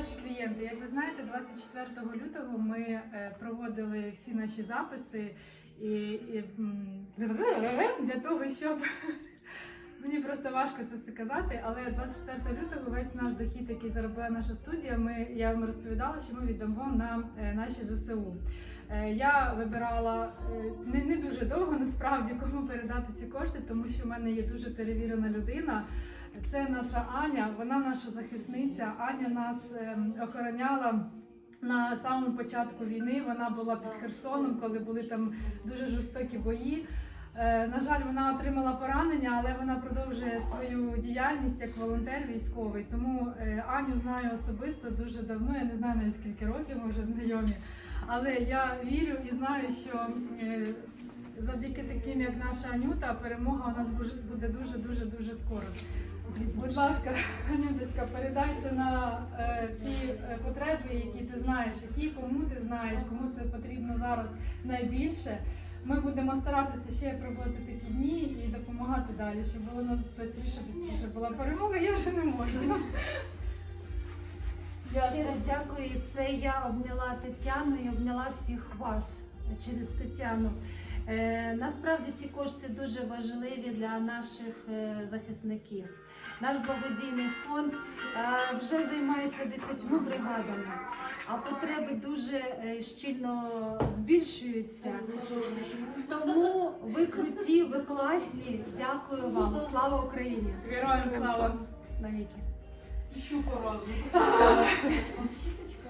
наші клієнти. Як ви знаєте, 24 лютого ми е, проводили всі наші записи і, і для того, щоб мені просто важко це все казати, але 24 лютого весь наш дохід, який заробила наша студія, ми я вам розповідала, що ми віддамо на е, наші ЗСУ. Е, Я вибирала не, не дуже довго насправді кому передати ці кошти, тому що в мене є дуже перевірена людина. Це наша Аня, вона наша захисниця. Аня нас ем, охороняла. На самому початку війни вона була під Херсоном, коли були там дуже жорстокі бої. Е, На жаль, вона отримала поранення, але вона продовжує свою діяльність як волонтер військовий. Тому е, Аню знаю особисто дуже давно. Я не знаю навіть скільки років ми вже знайомі. Але я вірю і знаю, що е, завдяки таким, як наша Анюта, перемога у нас буде- дуже дуже дуже скоро. Будь ласка, Анюточка, передай це на е, ті е, потреби, які ти знаєш, які кому ти знаєш, кому це потрібно зараз найбільше. Ми будемо старатися ще проводити такі дні і допомагати далі, щоб воно швидше, швидше була перемога. Я вже не можу. Щиро дякую. Це я обняла Тетяну і обняла всіх вас через Тетяну. Е, насправді ці кошти дуже важливі для наших е, захисників. Наш благодійний фонд е, вже займається десятьма бригадами, а потреби дуже щільно збільшуються. Тому ви круті, ви класні. Дякую вам. Слава Україні! Героям слава! Навіки! Щука я